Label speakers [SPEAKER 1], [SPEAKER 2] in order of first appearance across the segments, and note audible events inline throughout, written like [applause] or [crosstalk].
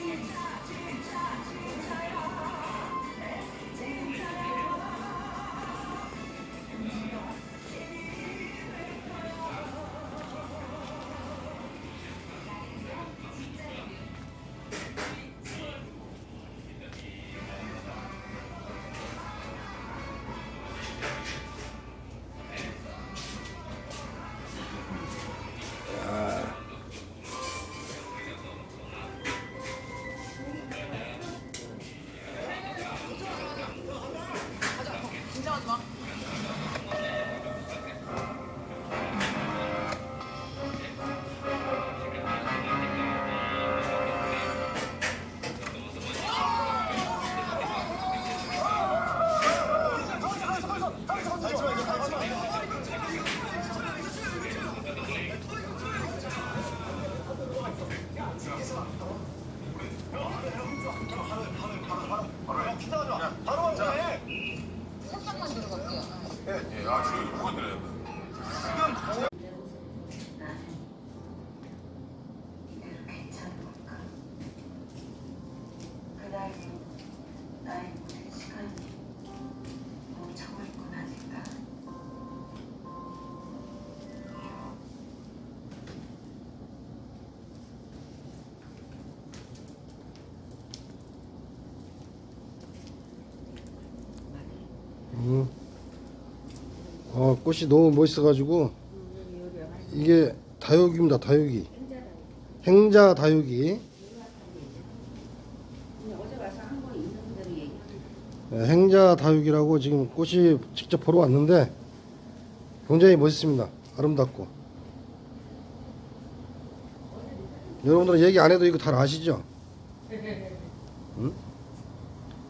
[SPEAKER 1] Thank you.
[SPEAKER 2] 예, 아, 지금 누가 들어야 돼?
[SPEAKER 3] 괜찮
[SPEAKER 4] 어, 꽃이 너무 멋있어가지고 이게 다육입니다. 다육이. 행자 다육이. 네, 행자 다육이라고 지금 꽃이 직접 보러 왔는데 굉장히 멋있습니다. 아름답고. 여러분들은 얘기 안 해도 이거 다 아시죠? 응?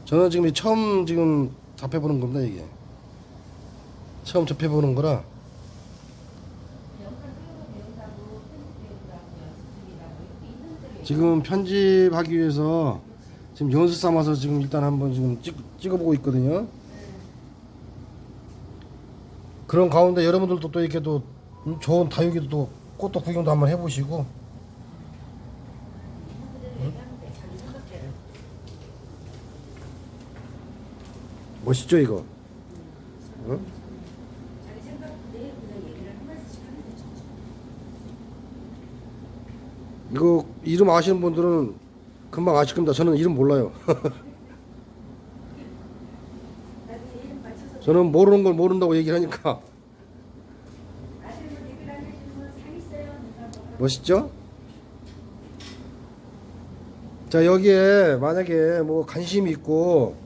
[SPEAKER 4] 저는 지금 이 처음 지금 접해보는 겁니다 이게. 처음 접해보는 거라. 지금 편집하기 위해서 지금 연습 삼아서 지금 일단 한번 지금 찍, 찍어보고 있거든요. 그런 가운데 여러분들도 또 이렇게 또 음, 좋은 다육이도 또 꽃도 구경도 한번 해보시고 멋있죠 이거? 응? 이거 이름 아시는 분들은 금방 아실 겁니다. 저는 이름 몰라요. [laughs] 저는 모르는 걸 모른다고 얘기를 하니까 멋있죠? 자 여기에 만약에 뭐 관심이 있고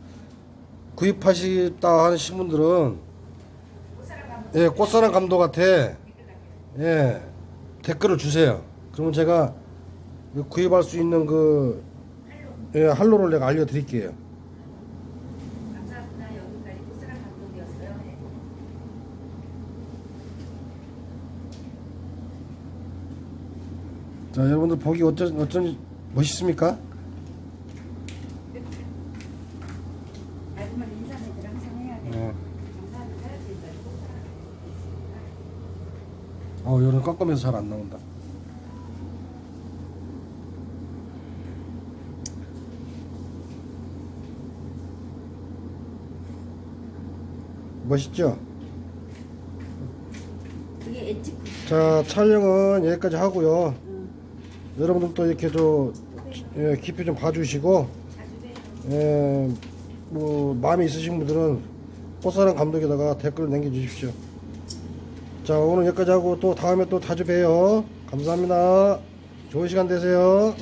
[SPEAKER 4] 구입하시다 하시는 분들은 예 꽃사랑 감독한테 예 댓글을 주세요. 그러면 제가 그 구입할 수 있는 그 예, 할로를 내가 알려드릴게요.
[SPEAKER 3] 감사합니다. 여기까지 꽃사랑 감독이었어요.
[SPEAKER 4] 자 여러분들 보기 어쩐 어쩐 멋있습니까?
[SPEAKER 3] 마지막 인사는 늘 항상 해야 돼.
[SPEAKER 4] 어,
[SPEAKER 3] 감사합니다. 지금까지 꽃사랑 감독이었습니다.
[SPEAKER 4] 어 여름 깜깜해서 잘 안 나온다. 멋있죠?
[SPEAKER 3] 그게 엣지
[SPEAKER 4] 자 촬영은 여기까지 하고요. 여러분들도 이렇게 좀 예, 깊이 좀 봐주시고 예, 뭐 마음이 있으신 분들은 꽃사랑 감독에다가 댓글 남겨주십시오. 자 오늘 여기까지 하고 또 다음에 또 자주 봬요. 감사합니다. 좋은 시간 되세요.